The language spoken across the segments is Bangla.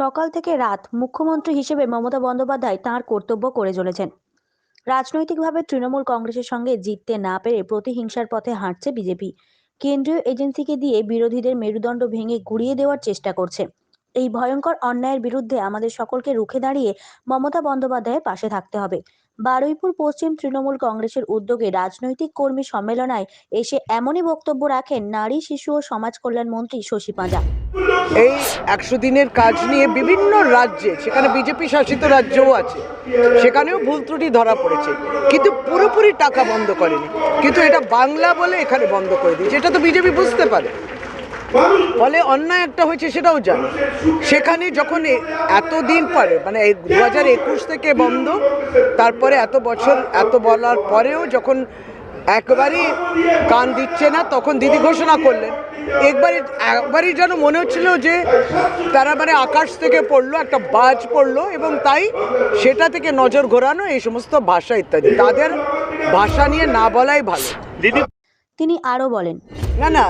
সকাল থেকে রাত মুখ্যমন্ত্রী হিসেবে মমতা বন্দ্যোপাধ্যায় তাঁর কর্তব্য করে চলেছেন। রাজনৈতিকভাবে তৃণমূল কংগ্রেসের সঙ্গে জিততে না পেরে প্রতিহিংসার পথে হাঁটছে বিজেপি। কেন্দ্রীয় এজেন্সিকে দিয়ে বিরোধীদের মেরুদণ্ড ভেঙে গুড়িয়ে দেওয়ার চেষ্টা করছে। এই ভয়ঙ্কর অন্যায়ের বিরুদ্ধে আমাদের সকলকে রুখে দাঁড়িয়ে মমতা বন্দ্যোপাধ্যায়ের পাশে থাকতে হবে। বারুইপুর পশ্চিম তৃণমূল কংগ্রেসের উদ্যোগে রাজনৈতিক কর্মী সম্মেলনায় এসে এমনই বক্তব্য রাখেন নারী, শিশু ও সমাজ কল্যাণ মন্ত্রী শশী পাঁজা। এই একশো দিনের কাজ নিয়ে বিভিন্ন রাজ্যে, সেখানে বিজেপি শাসিত রাজ্যও আছে, সেখানেও ভুল ত্রুটি ধরা পড়েছে। কিন্তু পুরোপুরি টাকা বন্ধ করেনি। কিন্তু এটা বাংলা বলে এখানে বন্ধ করে দিয়েছে। এটা তো বিজেপি বুঝতে পারে। ফলে অন্যায় একটা হয়েছে সেটাও জানে। সেখানে যখন এতদিন পরে মানে দু হাজার একুশ থেকে বন্ধ, তারপরে এত বছর, এত বলার পরেও যখন একবারই কান দিচ্ছে না তখন দিদি ঘোষণা করলেন। একবারই একবারই যেন মনে হচ্ছিল যে তারা মানে আকাশ থেকে পড়ল একটা বাজ পড়ল এবং তাই সেটা থেকে নজর ঘোরানো এই সমস্ত ভাষা ইত্যাদি। তাদের ভাষা নিয়ে না বলাই ভালো। দিদি তিনি আরও বলেন না না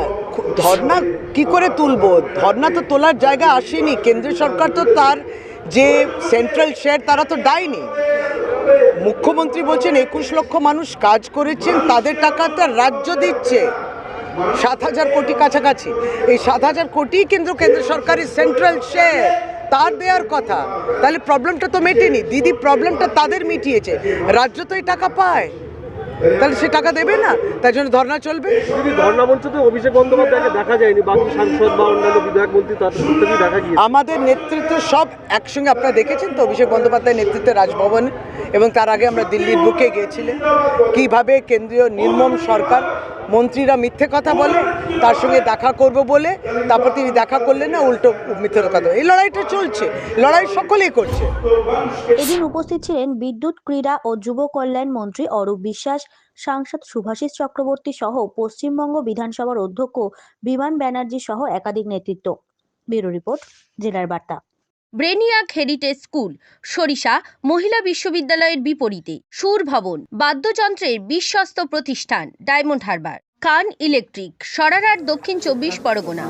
ধর্না কি করে তুলবো? ধর্না তো তোলার জায়গা আসেনি। কেন্দ্রীয় সরকার তো তার যে সেন্ট্রাল শেয়ার তারা তো দেয়নি। মুখ্যমন্ত্রী বলছেন, একুশ লক্ষ মানুষ কাজ করেছেন, তাদের টাকাটা রাজ্য দিচ্ছে। সাত হাজার কোটি কাছাকাছি। এই সাত হাজার কোটি কেন্দ্র কেন্দ্র সরকারের সেন্ট্রাল শেয়ার তার দেওয়ার কথা। তাহলে প্রবলেমটা তো মেটেনি। দিদি প্রবলেমটা তাদের মিটিয়েছে। রাজ্য তো এই টাকা পায়। তাহলে সে টাকা দেবে না? তার জন্য ধর্না চলবে? ধর্না মঞ্চ তো অভিষেক বন্দ্যোপাধ্যায়কে দেখা যায়নি বাকি সাংসদ বা অন্যান্য বিধায়ক মন্ত্রী তাদের প্রত্যেকেই দেখা গিয়েছে। আমাদের নেতৃত্ব সব একসঙ্গে আপনারা দেখেছেন তো অভিষেক বন্দ্যোপাধ্যায় নেতৃত্বে রাজভবন এবং তার আগে আমরা দিল্লির বুকে গিয়েছিলেন কীভাবে কেন্দ্রীয় নির্মম সরকার মন্ত্রীরা মিথ্যে কথা বলে, তার সঙ্গে দেখা করব বলে, তারপর তিনি দেখা করলেন না উল্টো মিথ্যে কথা। এই লড়াইটা চলছে, লড়াই সকলেই করছে। এদিন উপস্থিত ছিলেন বিদ্যুৎ, ক্রীড়া ও যুব কল্যাণ মন্ত্রী অরূপ বিশ্বাস, সাংসদ শুভাশিস চক্রবর্তী সহ পশ্চিমবঙ্গ বিধানসভার অধ্যক্ষ বিমান ব্যানার্জি সহ একাধিক নেতৃত্ব। ব্যুরো রিপোর্ট, জেলার বার্তা। ব্রেনিয়াক হেরিটেজ স্কুল, সরিষা, মহিলা বিশ্ববিদ্যালয়ের বিপরীতে, সুর ভবন, বাদ্যযন্ত্রের বিশ্বস্ত প্রতিষ্ঠান, ডায়মন্ড হারবার, কান ইলেকট্রিক সরারার দক্ষিণ চব্বিশ পরগনা।